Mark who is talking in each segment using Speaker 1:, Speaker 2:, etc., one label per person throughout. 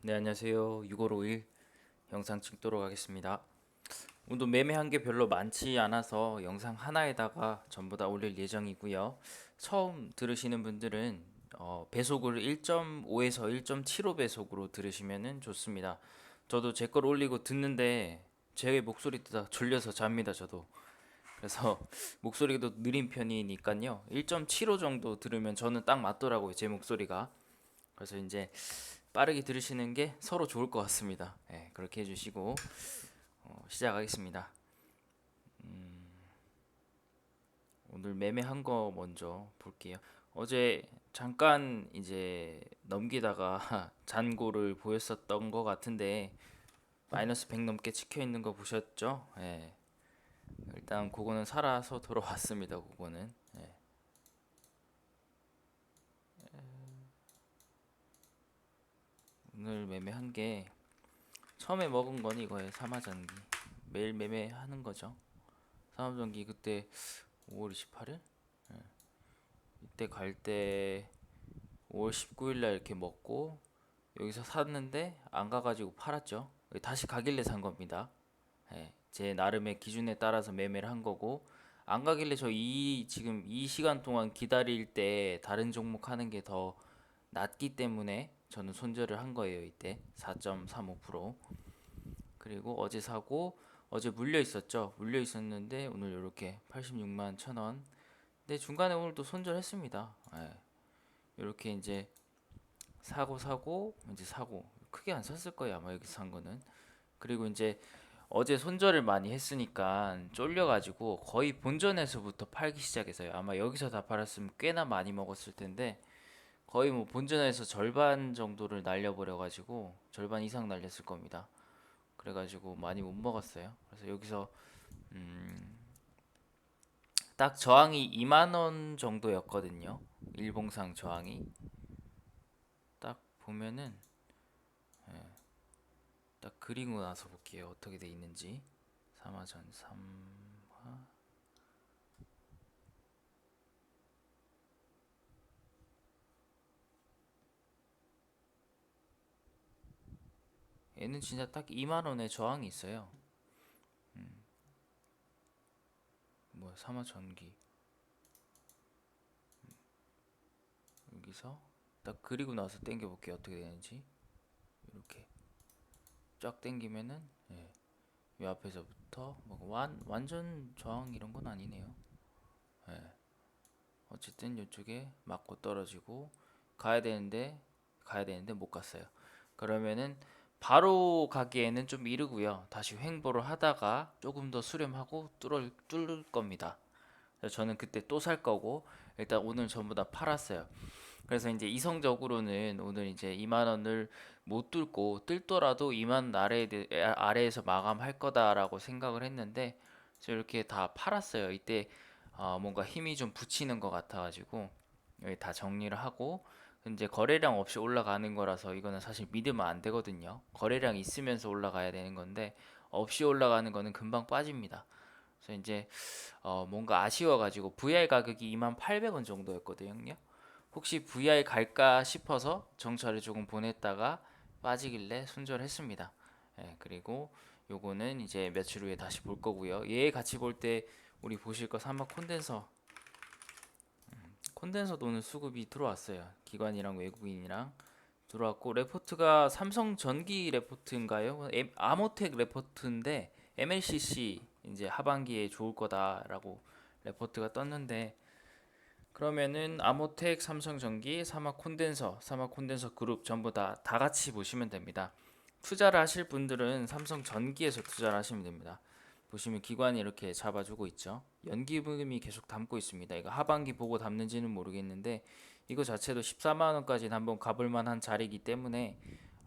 Speaker 1: 네, 안녕하세요. 6551 영상 찍도록 하겠습니다. 오늘도 매매한 게 별로 많지 않아서 영상 하나에다가 전부 다 올릴 예정이고요. 처음 들으시는 분들은 어, 배속을 1.5에서 1.75 배속으로 들으시면 좋습니다. 저도 제 걸 올리고 듣는데 제 목소리 듣다 졸려서 잡니다, 저도. 그래서 목소리도 느린 편이니까요. 1.75 정도 들으면 저는 딱 맞더라고요, 제 목소리가. 그래서 이제 빠르게 들으시는 게 서로 좋을 것 같습니다. 네, 그렇게 해주시고 어, 시작하겠습니다. 음, 오늘 매매한 거 먼저 볼게요. 어제 잠깐 이제 넘기다가 잔고를 보였었던 것 같은데 마이너스 100 넘게 찍혀 있는 거 보셨죠? 예. 일단 그거는 살아서 돌아왔습니다. 그거는. 예. 오늘 매매한 게 처음에 먹은 건 이거예요. 삼화전기. 매일 매매하는 거죠. 삼화전기 그때 5월 28일? 이때 갈 때 5월 19일 날 이렇게 먹고 여기서 샀는데 안 가가지고 팔았죠. 다시 가길래 산 겁니다. 예, 제 나름의 기준에 따라서 매매를 한 거고 안 가길래 저 이 지금 이 시간 동안 기다릴 때 다른 종목 하는 게 더 낫기 때문에 저는 손절을 한 거예요 이때. 4.35% 그리고 어제 사고 어제 물려 있었죠? 물려 있었는데 오늘 이렇게 86만 1천원. 근데 중간에 오늘 또 손절했습니다. 예. 이렇게 이제 사고 사고 이제 사고. 크게 안 샀을 거예요 아마 여기서 산 거는. 그리고 이제 어제 손절을 많이 했으니까 쫄려가지고 거의 본전에서부터 팔기 시작해서요. 아마 여기서 다 팔았으면 꽤나 많이 먹었을 텐데 거의 뭐 본전에서 절반 정도를 날려버려가지고 절반 이상 날렸을 겁니다. 그래가지고 많이 못 먹었어요. 그래서 여기서 음, 딱 저항이 2만 원 정도였거든요. 일봉상 저항이 딱 보면은 예, 딱 그리고 나서 볼게요. 어떻게 돼 있는지 3화전 3 얘는 진짜 딱 2만 원의 저항이 있어요. 음. 뭐야, 삼화 전기. 음. 여기서 딱 그리고 나서 당겨 볼게요. 어떻게 되는지. 이렇게 쫙 당기면은 예. 이 앞에서부터 뭐 완, 완전 저항 이런 건 아니네요. 예. 어쨌든 이쪽에 맞고 떨어지고 가야 되는데 가야 되는데 못 갔어요. 그러면은 바로 가기에는 좀 이르고요. 다시 횡보를 하다가 조금 더 수렴하고 뚫을, 뚫을 겁니다. 저는 그때 또 살 거고 일단 오늘 전부 다 팔았어요. 그래서 이제 이성적으로는 오늘 이제 2만 원을 못 뚫고 뜰더라도 2만 아래 아래에서 마감할 거다라고 생각을 했는데 저 이렇게 다 팔았어요. 이때 어, 뭔가 힘이 좀 붙이는 것 같아가지고 여기 다 정리를 하고 이제 거래량 없이 올라가는 거라서 이거는 사실 믿으면 안 되거든요. 거래량 있으면서 올라가야 되는 건데 없이 올라가는 거는 금방 빠집니다. 그래서 이제 어 뭔가 아쉬워가지고 VR 가격이 28,800원 정도였거든요. 혹시 VR 갈까 싶어서 정찰을 조금 보냈다가 빠지길래 손절했습니다. 예, 그리고 요거는 이제 며칠 후에 다시 볼 거고요. 얘 같이 볼 때 우리 보실 거 삼막 콘덴서 콘덴서 돈은 수급이 들어왔어요. 기관이랑 외국인이랑 들어왔고 레포트가 삼성 전기 레포트인가요? 에- 아모텍 레포트인데 MLCC 이제 하반기에 좋을 거다라고 레포트가 떴는데 그러면은 아모텍, 삼성전기, 사막 콘덴서, 사막 콘덴서 그룹 전부 다 다 같이 보시면 됩니다. 투자를 하실 분들은 삼성 전기에서 투자를 하시면 됩니다. 보시면 기관이 이렇게 잡아주고 있죠. 연기금이 계속 담고 있습니다. 이거 하반기 보고 담는지는 모르겠는데 이거 자체도 14만 원까지는 한번 가볼 만한 자리이기 때문에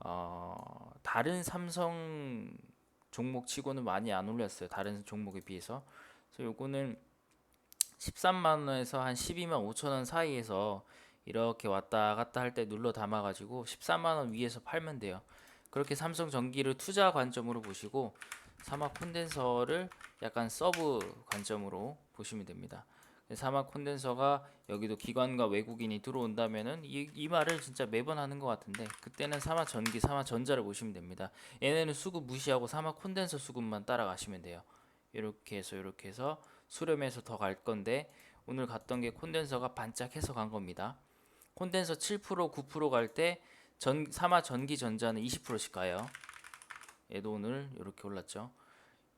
Speaker 1: 어, 다른 삼성 종목치고는 많이 안 올렸어요. 다른 종목에 비해서. 그래서 요거는 13만 원에서 한 12만 5천 원 사이에서 이렇게 왔다 갔다 할 때 눌러 담아 가지고 14만 원 위에서 팔면 돼요. 그렇게 삼성 전기를 투자 관점으로 보시고 사막 콘덴서를 약간 서브 관점으로 보시면 됩니다. 사막 콘덴서가 여기도 기관과 외국인이 들어온다면은 이, 이 말을 진짜 매번 하는 것 같은데 그때는 사막 전기, 사막 전자를 보시면 됩니다. 얘네는 수급 무시하고 사막 콘덴서 수급만 따라가시면 돼요. 이렇게 해서 이렇게 해서 수렴해서 더 갈 건데 오늘 갔던 게 콘덴서가 반짝해서 간 겁니다. 콘덴서 7% 9%갈 때 전 사마 전기 전자는 20%씩 가요. 오늘 이렇게 올랐죠.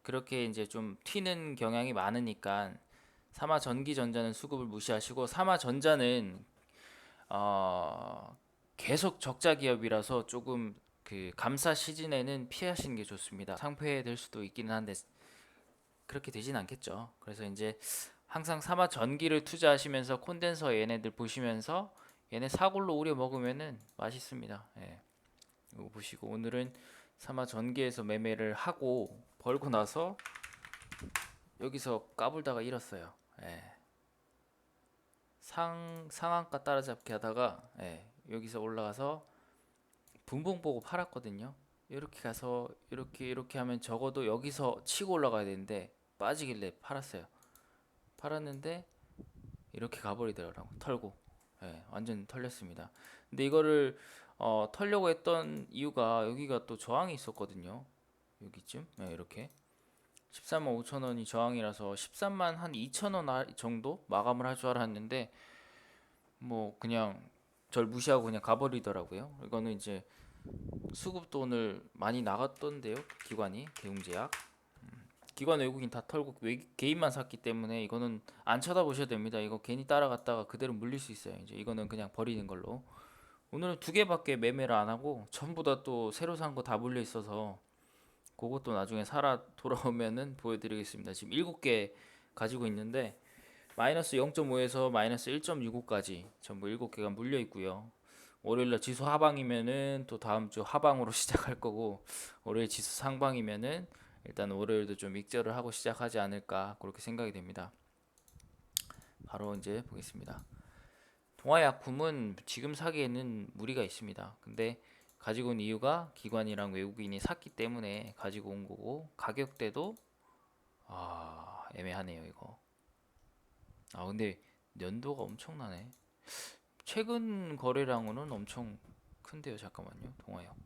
Speaker 1: 그렇게 이제 좀 튀는 경향이 많으니까 사마 전기 전자는 수급을 무시하시고 사마 전자는 어 계속 적자 기업이라서 조금 그 감사 시즌에는 피하시는 게 좋습니다. 상폐될 수도 있기는 한데 그렇게 되진 않겠죠. 그래서 이제 항상 사마 전기를 투자하시면서 콘덴서 얘네들 보시면서 얘네 사골로 우려 먹으면은 맛있습니다. 예. 이거 보시고 오늘은 사마 전기에서 매매를 하고 벌고 나서 여기서 까불다가 잃었어요. 예. 상 상한가 따라잡기 하다가 예. 여기서 올라가서 분봉 보고 팔았거든요. 이렇게 가서 이렇게 이렇게 하면 적어도 여기서 치고 올라가야 되는데 빠지길래 팔았어요. 팔았는데 이렇게 가버리더라고 털고 예, 완전 털렸습니다. 근데 이거를 어, 털려고 했던 이유가 여기가 또 저항이 있었거든요. 여기쯤 예, 이렇게 13만 5천 원이 저항이라서 13만 한 2천 원 정도 마감을 할 줄 알았는데 뭐 그냥 절 무시하고 그냥 가버리더라고요. 이거는 이제 수급도 오늘 많이 나갔던데요. 기관이 대웅제약 음, 기관 외국인 다 털고 외, 개인만 샀기 때문에 이거는 안 쳐다보셔도 됩니다. 이거 괜히 따라갔다가 그대로 물릴 수 있어요. 이제 이거는 그냥 버리는 걸로. 오늘은 두 개밖에 매매를 안 하고 전부 다 또 새로 산 거 다 물려 있어서 그것도 나중에 살아 돌아오면은 보여드리겠습니다. 지금 일곱 개 가지고 있는데 마이너스 0.5에서 마이너스 1.65까지 전부 일곱 개가 물려 있고요. 월요일날 지수 하방이면은 또 다음 주 하방으로 시작할 거고 월요일 지수 상방이면은 일단 월요일도 좀 익절을 하고 시작하지 않을까 그렇게 생각이 됩니다. 바로 이제 보겠습니다. 동아약품은 지금 사기에는 무리가 있습니다. 근데 가지고 온 이유가 기관이랑 외국인이 샀기 때문에 가지고 온 거고 가격대도 아 애매하네요 이거. 아 근데 연도가 엄청나네. 최근 거래량은 엄청 큰데요. 잠깐만요. 동아약품.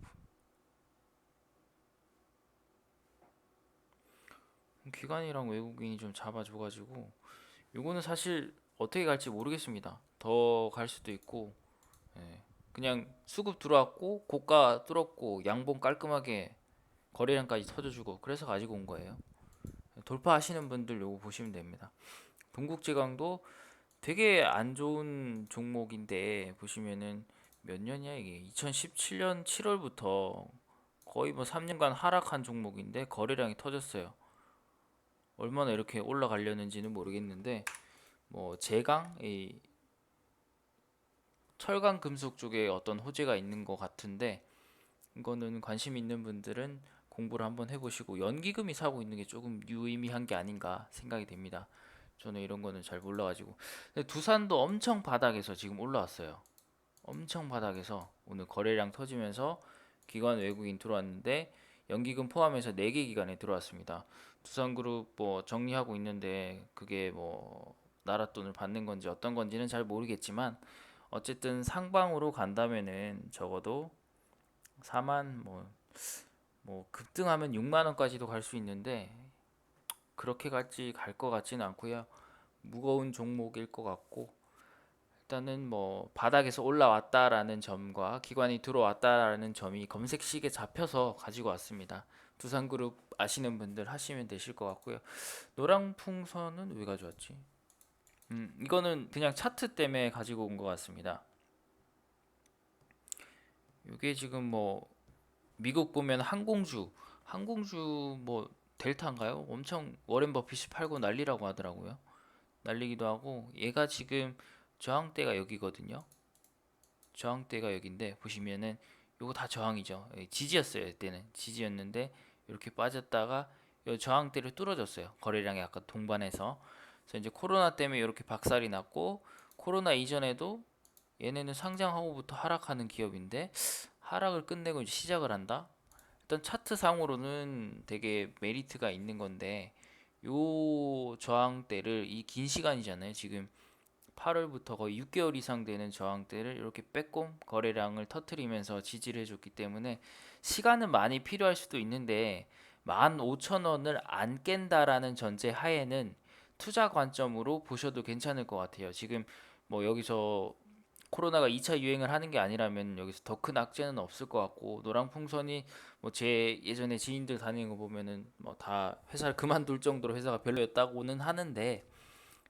Speaker 1: 기관이랑 외국인이 좀 잡아줘가지고 요거는 사실 어떻게 갈지 모르겠습니다. 더 갈 수도 있고 예. 그냥 수급 들어왔고 고가 뚫었고 양봉 깔끔하게 거래량까지 터져주고 그래서 가지고 온 거예요. 돌파하시는 분들 요거 보시면 됩니다. 동국제강도 되게 안 좋은 종목인데 보시면은 몇 년이야 이게 2017년 7월부터 거의 뭐 3년간 하락한 종목인데 거래량이 터졌어요. 얼마나 이렇게 올라가려는지는 모르겠는데 뭐 제강 이 철강 금속 쪽에 어떤 호재가 있는 것 같은데 이거는 관심 있는 분들은 공부를 한번 해보시고 연기금이 사고 있는 게 조금 유의미한 게 아닌가 생각이 됩니다. 저는 이런 거는 잘 몰라가지고 두산도 엄청 바닥에서 지금 올라왔어요. 엄청 바닥에서 오늘 거래량 터지면서 기관 외국인 들어왔는데 연기금 포함해서 4개 기관에 들어왔습니다. 두산그룹 뭐 정리하고 있는데 그게 뭐 나라 돈을 받는 건지 어떤 건지는 잘 모르겠지만 어쨌든 상방으로 간다면은 적어도 4만 뭐, 뭐 급등하면 6만 원까지도 갈 수 있는데 그렇게 갈지 갈 것 같지는 않고요. 무거운 종목일 것 같고 일단은 뭐 바닥에서 올라왔다라는 점과 기관이 들어왔다라는 점이 검색식에 잡혀서 가지고 왔습니다. 두산그룹 아시는 분들 하시면 되실 것 같고요. 노랑풍선은 왜 가져왔지? 음, 이거는 그냥 차트 때문에 가지고 온 것 같습니다. 이게 지금 뭐 미국 보면 항공주, 항공주 뭐 델타인가요? 엄청 워렌 버핏이 팔고 난리라고 하더라고요. 난리기도 하고 얘가 지금 저항대가 여기거든요. 저항대가 여기인데 보시면은 요거 다 저항이죠. 예, 지지였어요. 이때는 지지였는데 이렇게 빠졌다가 요 저항대를 뚫어줬어요. 거래량이 아까 동반해서 그래서 이제 코로나 때문에 이렇게 박살이 났고 코로나 이전에도 얘네는 상장하고부터 하락하는 기업인데 하락을 끝내고 이제 시작을 한다. 일단 차트 상으로는 되게 메리트가 있는 건데 요 저항대를 이 긴 시간이잖아요. 지금 8월부터 거의 6개월 이상 되는 저항대를 이렇게 빼꼼 거래량을 터트리면서 지지를 해줬기 때문에 시간은 많이 필요할 수도 있는데 15,000원을 안 깬다라는 전제 하에는 투자 관점으로 보셔도 괜찮을 것 같아요. 지금 뭐 여기서 코로나가 2차 유행을 하는 게 아니라면 여기서 더 큰 악재는 없을 것 같고 노랑 풍선이 뭐 제 예전에 지인들 다니는 거 보면은 뭐 다 회사를 그만둘 정도로 회사가 별로였다고는 하는데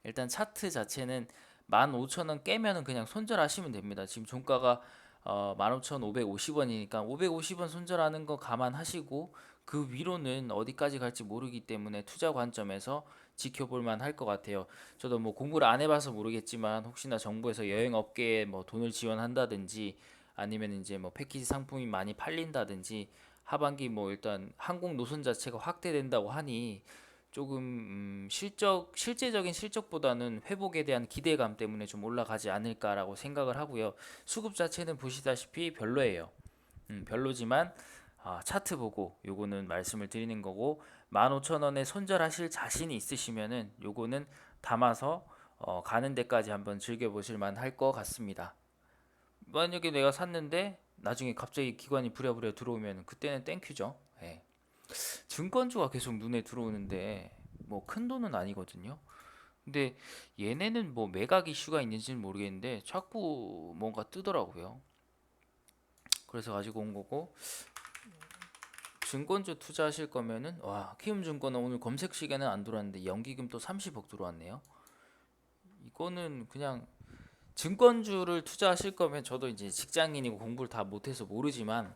Speaker 1: 일단 차트 자체는 15,000원 깨면은 그냥 손절하시면 됩니다. 지금 종가가 어 15,550원이니까 550원 손절하는 거 감안하시고 그 위로는 어디까지 갈지 모르기 때문에 투자 관점에서 지켜볼 만할 것 같아요. 저도 뭐 공부를 안 해봐서 모르겠지만 혹시나 정부에서 여행 업계에 뭐 돈을 지원한다든지 아니면 이제 뭐 패키지 상품이 많이 팔린다든지 하반기 뭐 일단 항공 노선 자체가 확대된다고 하니 조금 음, 실적 실제적인 실적보다는 회복에 대한 기대감 때문에 좀 올라가지 않을까라고 생각을 하고요. 수급 자체는 보시다시피 별로예요. 음, 별로지만 아, 차트 보고 요거는 말씀을 드리는 거고 15,000원에 손절하실 자신이 있으시면은 요거는 담아서 어, 가는 데까지 한번 즐겨 보실 만할 것 같습니다. 만약에 내가 샀는데 나중에 갑자기 기관이 부랴부랴 들어오면 그때는 땡큐죠. 예. 증권주가 계속 눈에 들어오는데 뭐 큰 돈은 아니거든요. 근데 얘네는 뭐 매각 이슈가 있는지는 모르겠는데 자꾸 뭔가 뜨더라고요. 그래서 가지고 온 거고 증권주 투자하실 거면은 와 키움증권은 오늘 검색 시계는 안 들어왔는데 연기금 또 30억 들어왔네요. 이거는 그냥 증권주를 투자하실 거면 저도 이제 직장인이고 공부를 다 못해서 모르지만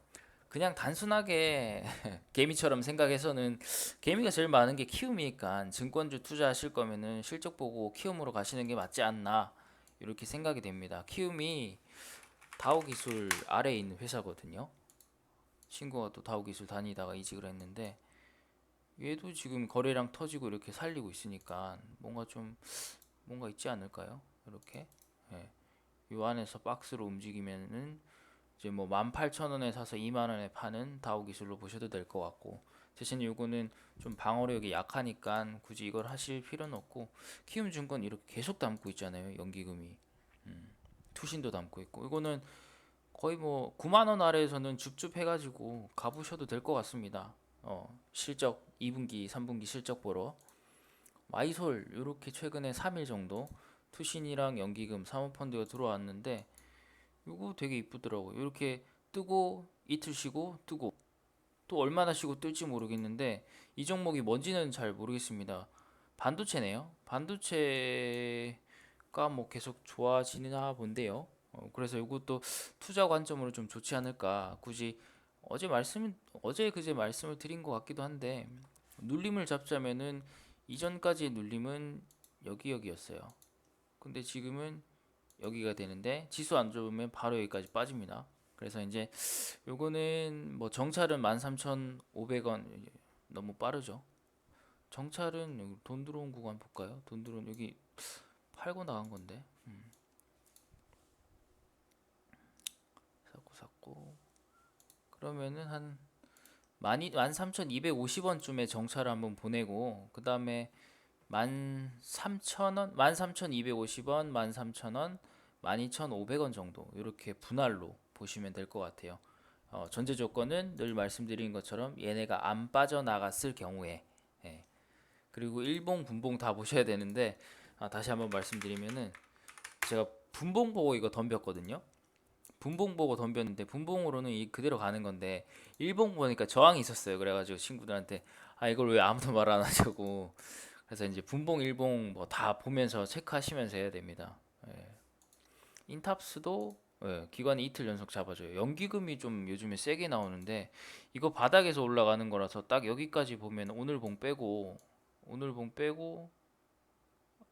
Speaker 1: 그냥 단순하게 개미처럼 생각해서는 개미가 제일 많은 게 키움이니까 증권주 투자하실 거면은 실적 보고 키움으로 가시는 게 맞지 않나 이렇게 생각이 됩니다. 키움이 다우 기술 아래에 있는 회사거든요. 친구가 또 다우기술 다니다가 이직을 했는데 얘도 지금 거래량 터지고 이렇게 살리고 있으니까 뭔가 좀 뭔가 있지 않을까요? 이렇게 예. 요 안에서 박스로 움직이면은 이제 뭐 18,000원에 사서 2만 원에 파는 다우 기술로 보셔도 될 것 같고 대신 요거는 좀 방어력이 약하니까 굳이 이걸 하실 필요는 없고 키움증권 이렇게 계속 담고 있잖아요 연기금이 음, 투신도 담고 있고 이거는 거의 뭐 9만 원 아래에서는 줍줍 해가지고 가보셔도 될 것 같습니다 어, 실적 2분기 3분기 실적 보러 마이솔 이렇게 최근에 3일 정도 투신이랑 연기금 사모펀드가 들어왔는데 이거 되게 이쁘더라고요. 이렇게 뜨고 이틀 쉬고 뜨고 또 얼마나 쉬고 뜰지 모르겠는데 이 종목이 뭔지는 잘 모르겠습니다. 반도체네요. 반도체가 뭐 계속 좋아지나 본데요. 어, 그래서 이것도 투자 관점으로 좀 좋지 않을까. 굳이 어제 말씀 어제 그제 말씀을 드린 것 같기도 한데 눌림을 잡자면은 이전까지의 눌림은 여기 여기였어요. 근데 지금은 여기가 되는데 지수 안 좋으면 바로 여기까지 빠집니다. 그래서 이제 요거는 뭐 정찰은 13,500원 너무 빠르죠. 정찰은 돈 들어온 구간 볼까요? 돈 들어온 여기 팔고 나간 건데. 음. 샀고 샀고 그러면은 한 13,250원쯤에 정찰을 한번 보내고 그 다음에 13,000원, 13,250원, 13,000원, 12,500원 정도 이렇게 분할로 보시면 될 것 같아요. 어, 전제 조건은 늘 말씀드린 것처럼 얘네가 안 빠져나갔을 경우에 예. 그리고 일봉, 분봉 다 보셔야 되는데 아, 다시 한번 말씀드리면은 제가 분봉 보고 이거 덤볐거든요. 분봉 보고 덤볐는데 분봉으로는 이 그대로 가는 건데 일봉 보니까 저항이 있었어요. 그래가지고 친구들한테 아 이걸 왜 아무도 말 안 하냐고 그래서 이제 분봉 일봉 뭐 다 보면서 체크하시면서 해야 됩니다. 예. 인탑스도 예, 기관이 이틀 연속 잡아줘요. 연기금이 좀 요즘에 세게 나오는데 이거 바닥에서 올라가는 거라서 딱 여기까지 보면 오늘 봉 빼고 오늘 봉 빼고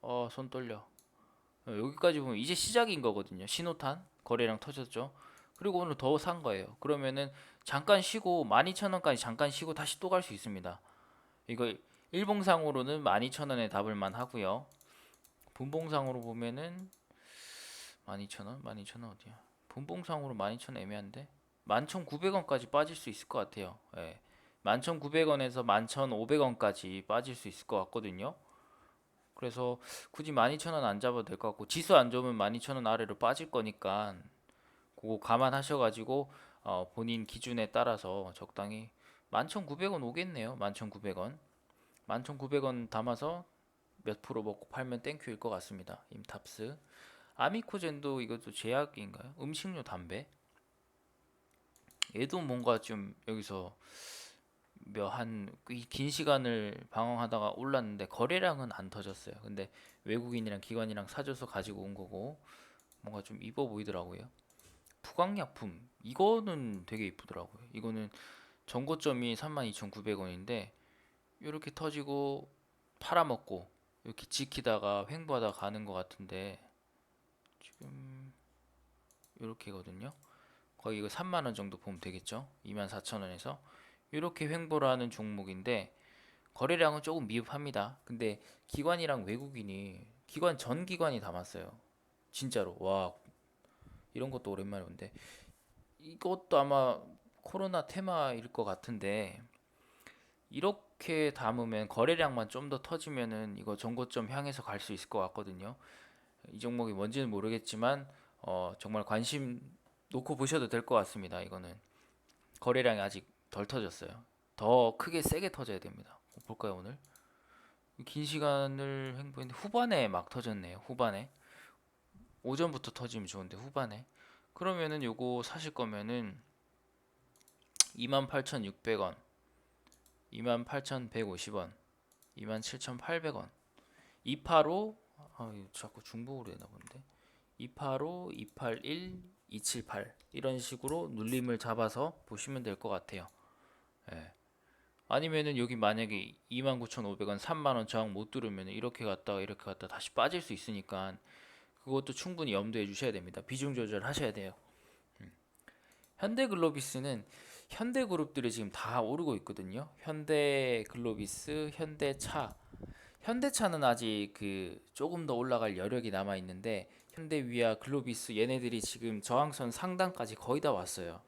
Speaker 1: 어 손 떨려. 예, 여기까지 보면 이제 시작인 거거든요. 신호탄 거래량 터졌죠. 그리고 오늘 더 산 거예요. 그러면은 잠깐 쉬고 12,000원까지 잠깐 쉬고 다시 또 갈 수 있습니다. 이거 일봉상으로는 12,000원에 답을 만 하고요. 분봉상으로 보면은 12,000원? 12,000원 어디야? 분봉상으로 12,000원 애매한데? 11,900원까지 빠질 수 있을 것 같아요. 예. 11,900원에서 11,500원까지 빠질 수 있을 것 같거든요. 그래서 굳이 12,000원 안 잡아도 될 것 같고 지수 안 좋으면 12,000원 아래로 빠질 거니까 그거 감안하셔가지고 어, 본인 기준에 따라서 적당히 11,900원 오겠네요. 11,900원. 11,900원 담아서 몇 프로 먹고 팔면 땡큐일 것 같습니다. 임탑스. 아미코젠도 이것도 제약인가요? 음식료 담배? 얘도 뭔가 좀 여기서 몇한긴 시간을 방황하다가 올랐는데 거래량은 안 터졌어요. 근데 외국인이랑 기관이랑 사줘서 가지고 온 거고 뭔가 좀 이뻐 보이더라고요. 부강약품 이거는 되게 이쁘더라고요. 이거는 정고점이 32,900원인데 이렇게 터지고 팔아먹고 이렇게 지키다가 횡보하다 가는 것 같은데 지금 이렇게거든요. 거의 이거 3만 원 정도 보면 되겠죠? 24,000원에서 이렇게 횡보를 하는 종목인데 거래량은 조금 미흡합니다. 근데 기관이랑 외국인이 기관 전 기관이 담았어요. 진짜로 와 이런 것도 오랜만에 본데 이것도 아마 코로나 테마일 것 같은데 이렇게 담으면 거래량만 좀 더 터지면은 이거 정고점 향해서 갈 수 있을 것 같거든요. 이 종목이 뭔지는 모르겠지만 어, 정말 관심 놓고 보셔도 될 것 같습니다. 이거는 거래량이 아직 덜 터졌어요. 더 크게 세게 터져야 됩니다. 볼까요 오늘? 긴 시간을 횡보했는데 후반에 막 터졌네요. 후반에 오전부터 터지면 좋은데 후반에 그러면은 요거 사실 거면은 28,600원, 28,150원, 27,800원, 285 아 자꾸 중복으로 되나 본데 285, 281, 278 이런 식으로 눌림을 잡아서 보시면 될 것 같아요. 예. 아니면은 여기 만약에 29,500원, 3만원 저항 못 뚫으면 이렇게 갔다가 이렇게 갔다가 다시 빠질 수 있으니까 그것도 충분히 염두해 주셔야 됩니다. 비중 조절 하셔야 돼요. 음. 현대글로비스는 현대그룹들이 지금 다 오르고 있거든요. 현대글로비스, 현대차. 현대차는 아직 그 조금 더 올라갈 여력이 남아 있는데 현대위아, 글로비스 얘네들이 지금 저항선 상단까지 거의 다 왔어요.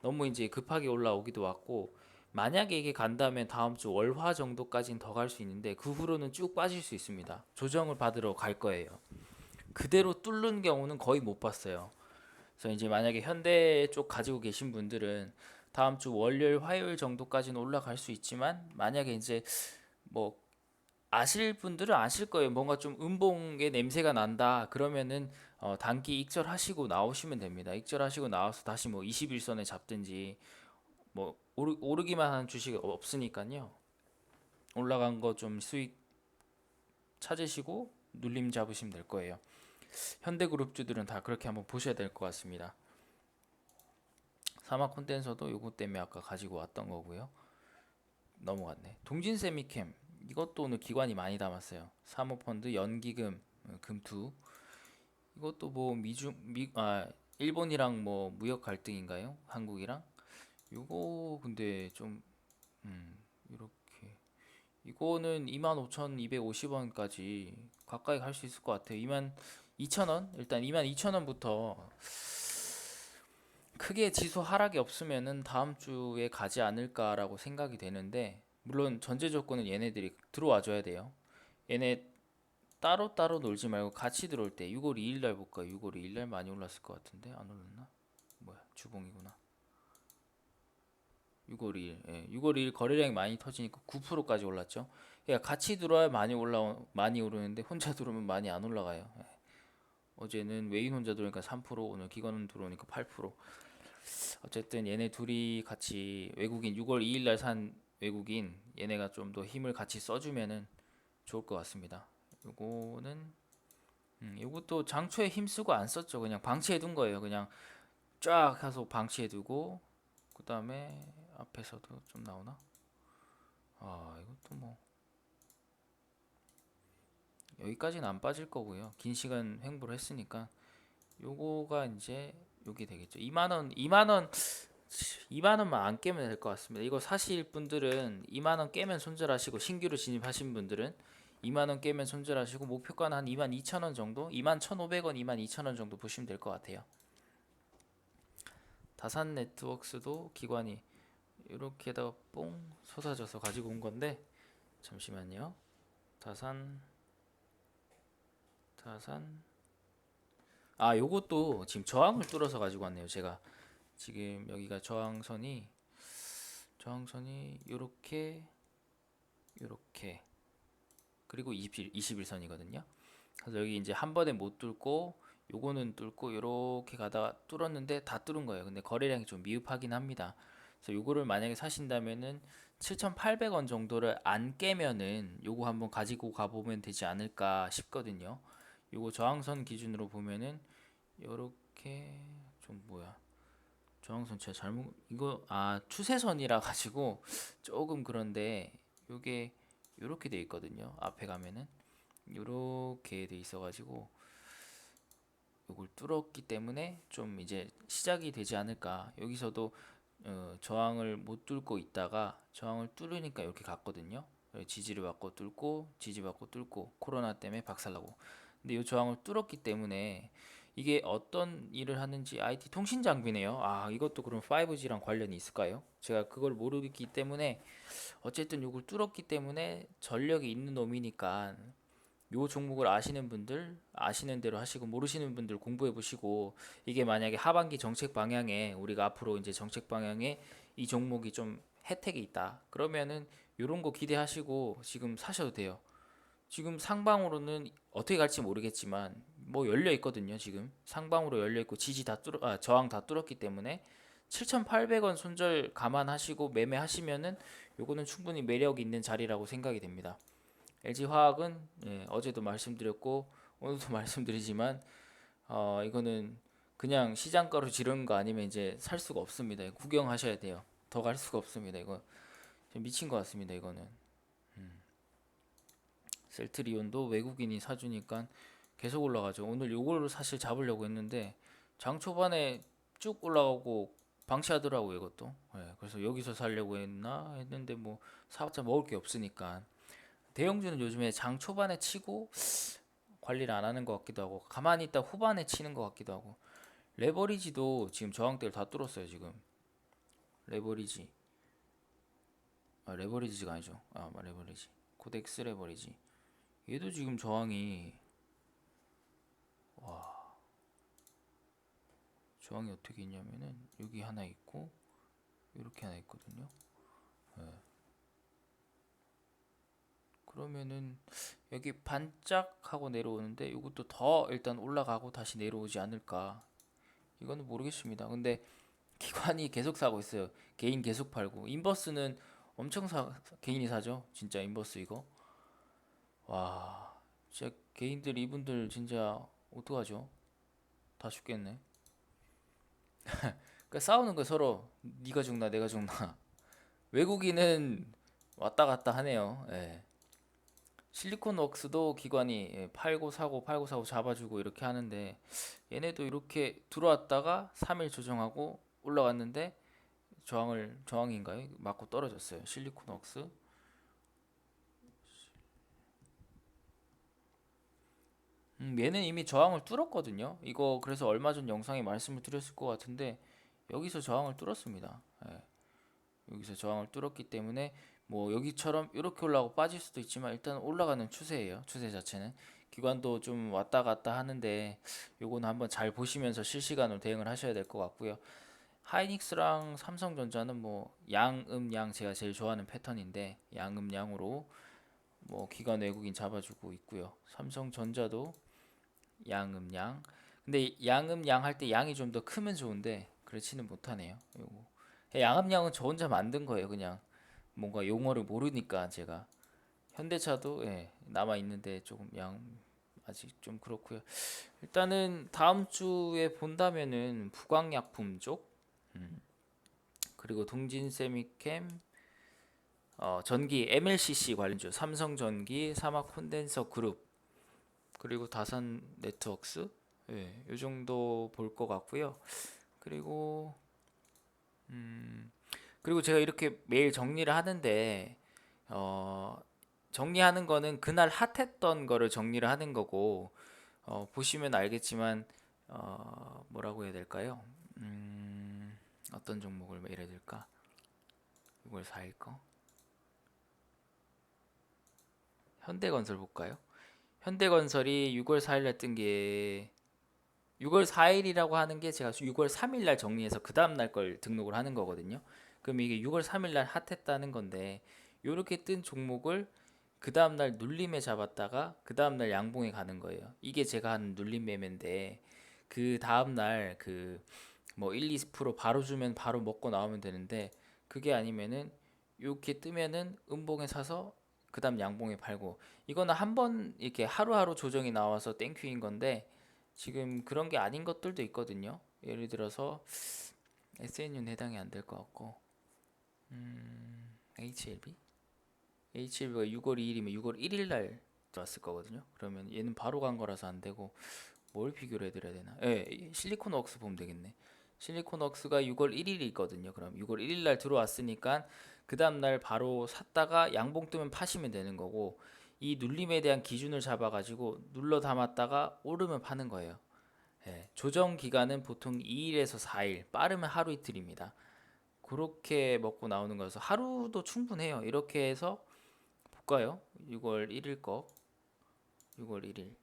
Speaker 1: 너무 이제 급하게 올라오기도 왔고 만약에 이게 간다면 다음 주 월화 정도까지는 더 갈 수 있는데 그 후로는 쭉 빠질 수 있습니다. 조정을 받으러 갈 거예요. 그대로 뚫는 경우는 거의 못 봤어요. 그래서 이제 만약에 현대 쪽 가지고 계신 분들은 다음 주 월요일, 화요일 정도까지는 올라갈 수 있지만 만약에 이제 뭐 아실 분들은 아실 거예요. 뭔가 좀 음봉의 냄새가 난다. 그러면은 어, 단기 익절하시고 나오시면 됩니다. 익절하시고 나와서 다시 뭐 21선에 잡든지 뭐 오르, 오르기만 하는 주식이 없으니까요. 올라간 거 좀 수익 찾으시고 눌림 잡으시면 될 거예요. 현대그룹주들은 다 그렇게 한번 보셔야 될 것 같습니다. 사마 콘덴서도 요거 때문에 아까 가지고 왔던 거고요. 넘어갔네. 동진세미캠 이것도 오늘 기관이 많이 담았어요. 사모펀드, 연기금, 어, 금투. 이것도 뭐 미중 미 아 일본이랑 뭐 무역 갈등인가요? 한국이랑? 요거 근데 좀 음, 이렇게 이거는 25,250원까지 가까이 갈 수 있을 것 같아요. 22,000원 일단 22,000원부터 크게 지수 하락이 없으면은 다음 주에 가지 않을까라고 생각이 되는데 물론 전제 조건은 얘네들이 들어와 줘야 돼요. 얘네 따로 따로 놀지 말고 같이 들어올 때 6월 2일 날 볼까? 6월 2일 날 많이 올랐을 것 같은데 안 올랐나? 뭐야 주봉이구나. 6월 2일, 예, 6월 2일 거래량이 많이 터지니까 9%까지 올랐죠. 그러니까 같이 들어야 많이 올라 많이 오르는데 혼자 들어오면 많이 안 올라가요. 예. 어제는 외인 혼자 들어오니까 3%, 오늘 기관 들어오니까 8%. 어쨌든 얘네 둘이 같이 외국인 6월 2일 날 산 외국인 얘네가 좀 더 힘을 같이 써주면은 좋을 것 같습니다. 요거는 음, 요것도 장초에 힘쓰고 안 썼죠. 그냥 방치해 둔 거예요. 그냥 쫙 해서 방치해 두고 그 다음에 앞에서도 좀 나오나? 아 이것도 뭐 여기까지는 안 빠질 거고요. 긴 시간 횡보를 했으니까 요거가 이제 요게 되겠죠. 2만 원, 2만 원, 2만 원만 안 깨면 될 것 같습니다. 이거 사실 분들은 2만 원 깨면 손절하시고 신규로 진입하신 분들은 2만 원 깨면 손절하시고 목표가는 한 2만 2천 원 정도, 2만 1,500원, 2만 2천 원 정도 보시면 될 것 같아요. 다산 네트워크스도 기관이 이렇게다가 뽕 솟아져서 가지고 온 건데 잠시만요. 다산 다산 아 요것도 지금 저항을 뚫어서 가지고 왔네요. 제가 지금 여기가 저항선이 저항선이 요렇게 요렇게 그리고 21, 21선이거든요. 그래서 여기 이제 한 번에 못 뚫고 요거는 뚫고 요렇게 가다가 뚫었는데 다 뚫은 거예요. 근데 거래량이 좀 미흡하긴 합니다. 그래서 요거를 만약에 사신다면은 7,800원 정도를 안 깨면은 요거 한번 가지고 가보면 되지 않을까 싶거든요. 요거 저항선 기준으로 보면은 요렇게 좀 뭐야 저항선 제가 잘못 이거 아 추세선이라 가지고 조금 그런데 요게 요렇게 돼 있거든요. 앞에 가면은 요렇게 돼 있어 가지고 요걸 뚫었기 때문에 좀 이제 시작이 되지 않을까. 여기서도 어, 저항을 못 뚫고 있다가 저항을 뚫으니까 이렇게 갔거든요. 지지를 받고 뚫고 지지 받고 뚫고 코로나 때문에 박살나고. 근데 이 저항을 뚫었기 때문에 이게 어떤 일을 하는지 IT 통신 장비네요. 아, 이것도 그럼 5G랑 관련이 있을까요? 제가 그걸 모르기 때문에 어쨌든 이걸 뚫었기 때문에 전력이 있는 놈이니까 요 종목을 아시는 분들 아시는 대로 하시고 모르시는 분들 공부해 보시고 이게 만약에 하반기 정책 방향에 우리가 앞으로 이제 정책 방향에 이 종목이 좀 혜택이 있다. 그러면은 요런 거 기대하시고 지금 사셔도 돼요. 지금 상방으로는 어떻게 갈지 모르겠지만 뭐 열려 있거든요. 지금 상방으로 열려 있고 지지 다 뚫어 아, 저항 다 뚫었기 때문에 7,800원 손절 감안하시고 매매하시면은 요거는 충분히 매력 있는 자리라고 생각이 됩니다. LG 화학은 예, 어제도 말씀드렸고 오늘도 말씀드리지만 어, 이거는 그냥 시장가로 지르는 거 아니면 이제 살 수가 없습니다. 구경하셔야 돼요. 더 갈 수가 없습니다. 이거 미친 것 같습니다. 이거는 음. 셀트리온도 외국인이 사주니까 계속 올라가죠. 오늘 요거를 사실 잡으려고 했는데 장 초반에 쭉 올라가고 방치하더라고요. 이것도. 예, 그래서 여기서 살려고 했나 했는데 뭐 사업자 먹을 게 없으니까 대형주는 요즘에 장 초반에 치고 관리를 안 하는 것 같기도 하고 가만히 있다 후반에 치는 것 같기도 하고 레버리지도 지금 저항대를 다 뚫었어요 지금. 레버리지. 아 레버리지가 아니죠. 아 레버리지. 코덱스 레버리지. 얘도 지금 저항이 와. 저항이 어떻게 있냐면은 여기 하나 있고 이렇게 하나 있거든요. 네. 그러면은 여기 반짝하고 내려오는데 이것도 더 일단 올라가고 다시 내려오지 않을까? 이거는 모르겠습니다. 근데 기관이 계속 사고 있어요. 개인 계속 팔고. 인버스는 엄청 사 개인이 사죠? 진짜 인버스 이거? 와 진짜 개인들 이분들 진짜 어떡하죠? 다 죽겠네. 그러니까 싸우는 거 서로. 네가 죽나 내가 죽나. 외국인은 왔다 갔다 하네요. 예. 실리콘웍스도 기관이 예, 팔고 사고 팔고 사고 잡아주고 이렇게 하는데 얘네도 이렇게 들어왔다가 3일 조정하고 올라왔는데 저항을 저항인가요? 맞고 떨어졌어요. 실리콘웍스. 음, 얘는 이미 저항을 뚫었거든요. 이거 그래서 얼마 전 영상에 말씀을 드렸을 것 같은데 여기서 저항을 뚫었습니다. 예. 여기서 저항을 뚫었기 때문에 뭐 여기처럼 이렇게 올라가고 빠질 수도 있지만 일단 올라가는 추세예요. 추세 자체는 기관도 좀 왔다 갔다 하는데 요거는 한번 잘 보시면서 실시간으로 대응을 하셔야 될 것 같고요. 하이닉스랑 삼성전자는 뭐 양음양 제가 제일 좋아하는 패턴인데 양음양으로 뭐 기관 외국인 잡아주고 있고요. 삼성전자도 양음양. 근데 양음양 할 때 양이 좀 더 크면 좋은데 그렇지는 못하네요. 요거. 양음양은 저 혼자 만든 거예요, 그냥. 뭔가 용어를 모르니까 제가 현대차도 예, 남아 있는데 조금 양 아직 좀 그렇고요. 일단은 다음 주에 본다면은 부광약품 쪽 음, 그리고 동진세미캠 어, 전기 MLCC 관련주 삼성전기 사막 콘덴서 그룹 그리고 다산 네트웍스 예, 요 정도 볼 것 같고요. 그리고 음, 그리고 제가 이렇게 매일 정리를 하는데 어, 정리하는 거는 그날 핫했던 거를 정리를 하는 거고 어, 보시면 알겠지만 어, 뭐라고 해야 될까요? 음, 어떤 종목을 매일해야 될까? 6월 4일 거. 현대건설 볼까요? 현대건설이 6월 4일 날 뜬 게 6월 4일이라고 하는 게 제가 6월 3일 날 정리해서 그 다음 날 걸 등록을 하는 거거든요. 그럼 이게 6월 3일 날 핫했다는 건데 요렇게 뜬 종목을 그 다음 날 눌림에 잡았다가 그 다음 날 양봉에 가는 거예요. 이게 제가 하는 눌림 매매인데 그 다음 날 그 뭐 1, 2% 바로 주면 바로 먹고 나오면 되는데 그게 아니면은 이렇게 뜨면은 음봉에 사서 그 다음 양봉에 팔고 이거는 한 번 이렇게 하루하루 조정이 나와서 땡큐인 건데 지금 그런 게 아닌 것들도 있거든요. 예를 들어서 SNU는 해당이 안 될 것 같고 음, HLB HLB가 6월 2일이면 6월 1일 날 들어왔을 거거든요. 그러면 얘는 바로 간 거라서 안 되고 뭘 비교를 해드려야 되나? 예, 실리콘웍스 보면 되겠네. 실리콘웍스가 6월 1일이거든요. 그럼 6월 1일 날 들어왔으니까 그 다음 날 바로 샀다가 양봉 뜨면 파시면 되는 거고 이 눌림에 대한 기준을 잡아가지고 눌러 담았다가 오르면 파는 거예요. 예, 조정 기간은 보통 2일에서 4일, 빠르면 하루 이틀입니다. 그렇게 먹고 나오는 거여서 하루도 충분해요. 이렇게 해서 볼까요? 6월 1일 거, 6월 1일,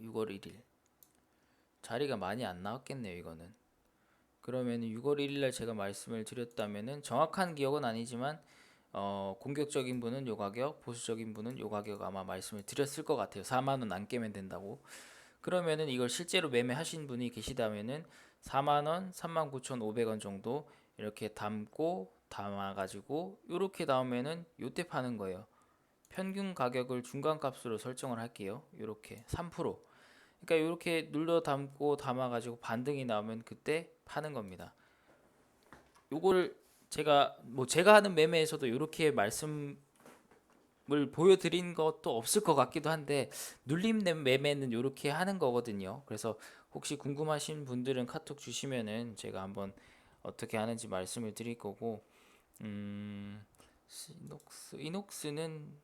Speaker 1: 6월 1일 자리가 많이 안 나왔겠네요. 이거는 그러면 6월 1일 날 제가 말씀을 드렸다면은 정확한 기억은 아니지만 어, 공격적인 분은 요 가격, 보수적인 분은 요 가격 아마 말씀을 드렸을 것 같아요. 4만 원 안 깨면 된다고. 그러면은 이걸 실제로 매매하신 분이 계시다면은 4만 원, 3만 9,500원 정도 이렇게 담고 담아 가지고 요렇게 나오면은 요때 파는 거예요. 평균 가격을 중간 값으로 설정을 할게요. 요렇게 3%. 그러니까 요렇게 눌러 담고 담아 가지고 반등이 나오면 그때 파는 겁니다. 요거를 제가 뭐 제가 하는 매매에서도 이렇게 말씀을 보여드린 것도 없을 것 같기도 한데 눌림 매매는 이렇게 하는 거거든요. 그래서 혹시 궁금하신 분들은 카톡 주시면은 제가 한번 어떻게 하는지 말씀을 드릴 거고 음 이녹스 이녹스는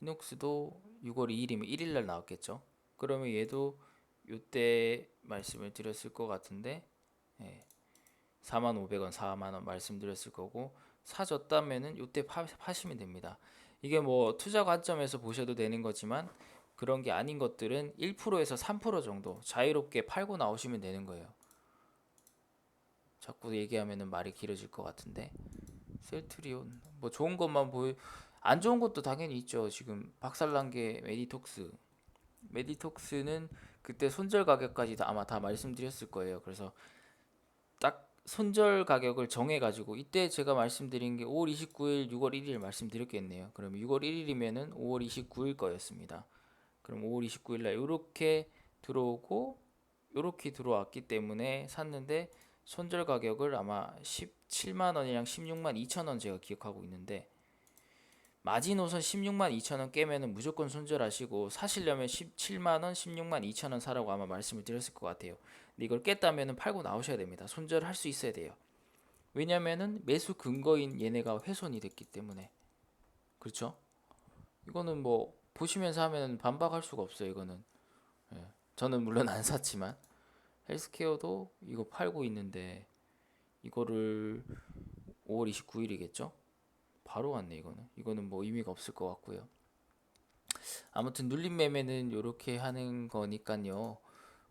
Speaker 1: 이녹스도 6월 2일이면 1일 날 나왔겠죠. 그러면 얘도 요때 말씀을 드렸을 것 같은데 예. 45,500원, 4만원 말씀드렸을 거고 사줬다면은 요때 파, 파시면 됩니다. 이게 뭐 투자 관점에서 보셔도 되는 거지만 그런 게 아닌 것들은 1%에서 3% 정도 자유롭게 팔고 나오시면 되는 거예요. 자꾸 얘기하면은 말이 길어질 것 같은데 셀트리온 뭐 좋은 것만 보여 안 좋은 것도 당연히 있죠. 지금 박살난 게 메디톡스 메디톡스는 그때 손절 가격까지 다 아마 다 말씀드렸을 거예요. 그래서 딱 손절 가격을 정해 가지고 이때 제가 말씀드린 게 5월 29일, 6월 1일 말씀드렸겠네요. 그럼 6월 1일이면은 5월 29일 거였습니다. 그럼 5월 29일 날 이렇게 들어오고 이렇게 들어왔기 때문에 샀는데 손절 가격을 아마 17만 원이랑 16만 2천 원 제가 기억하고 있는데 마지노선 16만 2천 원 깨면은 무조건 손절하시고 사시려면 17만 원, 16만 2천 원 사라고 아마 말씀을 드렸을 것 같아요. 근데 이걸 깼다면은 팔고 나오셔야 됩니다. 손절할 수 있어야 돼요. 왜냐면은 매수 근거인 얘네가 훼손이 됐기 때문에 그렇죠? 이거는 뭐 보시면서 하면 반박할 수가 없어요. 이거는 예. 저는 물론 안 샀지만 헬스케어도 이거 팔고 있는데 이거를 5월 29일이겠죠? 바로 왔네 이거는 이거는 뭐 의미가 없을 것 같고요. 아무튼 눌림 매매는 이렇게 하는 거니까요.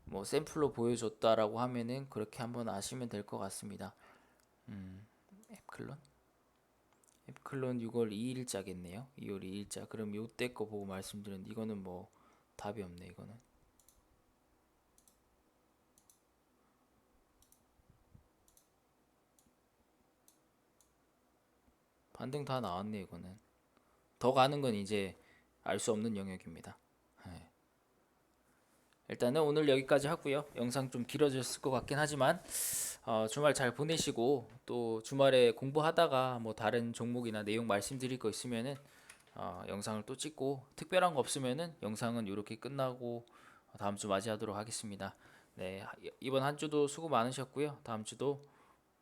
Speaker 1: 뭐 샘플로 보여줬다라고 하면은 그렇게 한번 아시면 될 것 같습니다. 음, 앱클론? 앱클론 6월 2일자겠네요. 2월 2일자. 그럼 요때 거 보고 말씀드렸는데 이거는 뭐 답이 없네 이거는. 반등 다 나왔네 이거는. 더 가는 건 이제 알 수 없는 영역입니다. 네. 일단은 오늘 여기까지 하고요. 영상 좀 길어졌을 것 같긴 하지만 어, 주말 잘 보내시고 또 주말에 공부하다가 뭐 다른 종목이나 내용 말씀드릴 거 있으면은 어, 영상을 또 찍고 특별한 거 없으면은 영상은 이렇게 끝나고 다음 주 맞이하도록 하겠습니다. 네 이번 한 주도 수고 많으셨고요. 다음 주도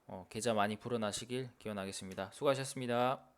Speaker 1: 어, 계좌 많이 불어나시길 기원하겠습니다. 수고하셨습니다.